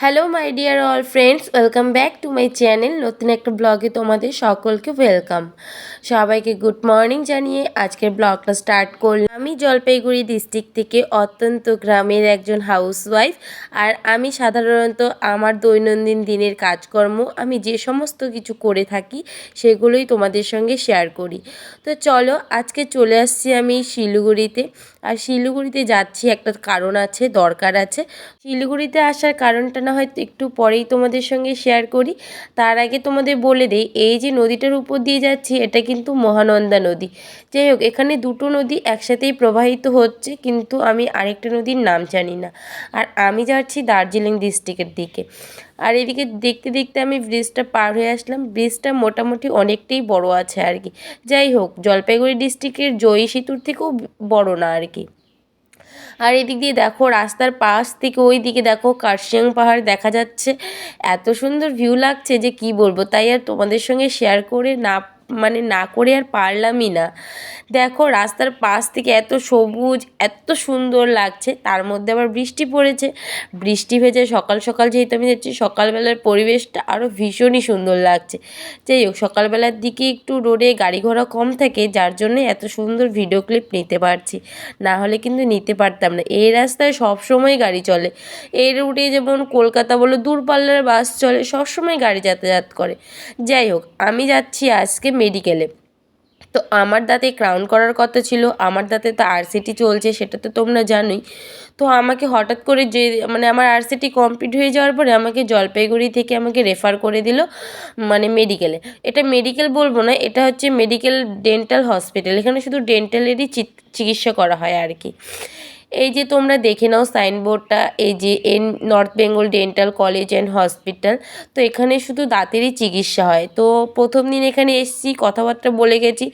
Hello my dear all friends welcome back to my channel নতুন একটা ব্লগে তোমাদের সকলকে ওয়েলকাম সবাইকে গুড মর্নিং জানিয়ে আজকের ব্লগটা স্টার্ট করলাম। আমি জলপাইগুড়ি ডিস্ট্রিক্ট থেকে অত্যন্ত গ্রামের একজন হাউসওয়াইফ আর আমি সাধারণত আমার দৈনন্দিন দিনের কাজকর্ম আমি যে সমস্ত কিছু করে থাকি সেগুলোই তোমাদের সঙ্গে শেয়ার করি। তো চলো আজকে চলে আসছি আমি শিলিগুড়িতে। আর শিলিগুড়িতে যাচ্ছি, একটা কারণ আছে, দরকার আছে। শিলিগুড়িতে আসার কারণটা না হয়তো একটু পরেই তোমাদের সঙ্গে শেয়ার করি। তার আগে তোমাদের বলে দেই, এই যে নদীটার উপর দিয়ে যাচ্ছি, এটা কিন্তু মহানন্দা নদী। যাই হোক, এখানে দুটো নদী একসাথেই প্রবাহিত হচ্ছে, কিন্তু আমি আরেকটা নদীর নাম জানি না। আর আমি যাচ্ছি দার্জিলিং ডিস্ট্রিক্টের দিকে। আর এদিকে দেখতে দেখতে আমি ব্রিজটা পার হয়ে আসলাম। ব্রিজটা মোটামুটি অনেকটাই বড় আছে আর কি। যাই হোক, জলপাইগুড়ি ডিস্ট্রিক্টের জয়ী সেতুর থেকেও বড় না আর কি। আর এদিক দিয়ে দেখো রাস্তার পাশ থেকে ওই দিকে দেখো কার্শিয়াং পাহাড় দেখা যাচ্ছে। এত সুন্দর ভিউ লাগছে যে কি বলব? তাই আর তোমাদের সঙ্গে শেয়ার করে না মানে না করে আর পারলামই না। দেখো রাস্তার পাশ থেকে এত সবুজ, এত সুন্দর লাগছে, তার মধ্যে আবার বৃষ্টি পড়েছে। বৃষ্টি ভেজে সকাল সকাল যেহেতু আমি যাচ্ছি, সকালবেলার পরিবেশটা আরও ভীষণই সুন্দর লাগছে। যাই হোক, সকালবেলার দিকে একটু রোডে গাড়ি ঘোড়া কম থাকে, যার জন্য এত সুন্দর ভিডিও ক্লিপ নিতে পারছি। না হলে কিন্তু নিতে পারতাম না। এই রাস্তায় সবসময় গাড়ি চলে। এই রুটে যেমন কলকাতা বলো, দূরপাল্লার বাস চলে, সবসময় গাড়ি যাতায়াত করে। যাই হোক, আমি যাচ্ছি আজকে মেডিকেলে তো আমার দাঁতে ক্রাউন করার কথা ছিল, আমার দাঁতে তো আরসিটি চলছে, সেটা তো তোমরা জানোই। তো আমাকে হঠাৎ করে যে মানে আমার আরসিটি কমপ্লিট হয়ে যাওয়ার পরে আমাকে জলপাইগুড়ি থেকে আমাকে রেফার করে দিল মানে মেডিকেলে এটা মেডিকেল বলব না, এটা হচ্ছে মেডিকেল ডেন্টাল হসপিটাল এখানে শুধু ডেন্টালেরই চিকিৎসা করা হয় আর কি। এই যে তোমরা দেখে নাও সাইনবোর্ডটা, এই যে N, north Bengal dental college and hospital, তো এখানে শুধু দাঁতেরই চিকিৎসা হয়। তো প্রথম দিন এখানে এসছি, কথাবার্তা বলে গেছি,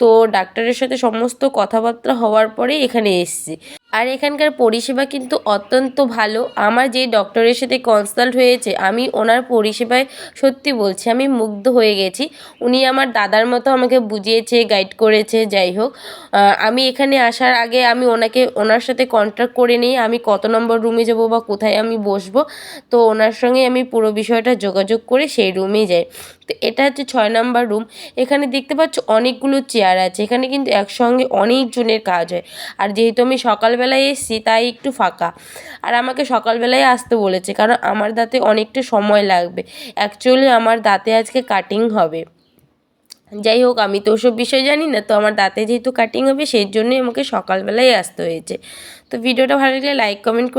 তো ডাক্তারের সাথে সমস্ত কথাবার্তা হওয়ার পরে এখানে এসছি। আর এখানকার পরিষেবা কিন্তু অত্যন্ত ভালো। আমার যে ডক্টরের সাথে কনসাল্ট হয়েছে, আমি ওনার পরিষেবায় সত্যি বলছি, আমি মুগ্ধ হয়ে গেছি। উনি আমার দাদার মতো আমাকে বুঝিয়েছে গাইড করেছে, যাই হোক। আমি এখানে আসার আগে আমি ওনাকে, ওনার সাথে কন্ট্যাক্ট করে নিই, আমি কত নম্বর রুমে যাব বা কোথায় আমি বসবো। তো ওনার সঙ্গে আমি পুরো বিষয়টা যোগাযোগ করে সেই রুমে যাই। তো এটা হচ্ছে ছয় নম্বর রুম। এখানে দেখতে পাচ্ছ অনেকগুলো চেয়ার আছে। এখানে কিন্তু একসঙ্গে অনেকজনের কাজ হয়। আর যেহেতু আমি সকালবেলায় এসেছি, তাই একটু ফাঁকা। আর আমাকে সকালবেলায় আসতে বলেছে, কারণ আমার দাঁতে অনেকটা সময় লাগবে। অ্যাকচুয়ালি আমার দাঁতে আজকে কাটিং হবে। যাই হোক, আমি তো ওসব বিষয় জানি না, তো আমার দাঁতে যেহেতু কাটিং হবে, সেই জন্যই আমাকে সকালবেলায় আসতে হয়েছে। তো ভিডিওটা ভালো লাগলে লাইক কমেন্ট করে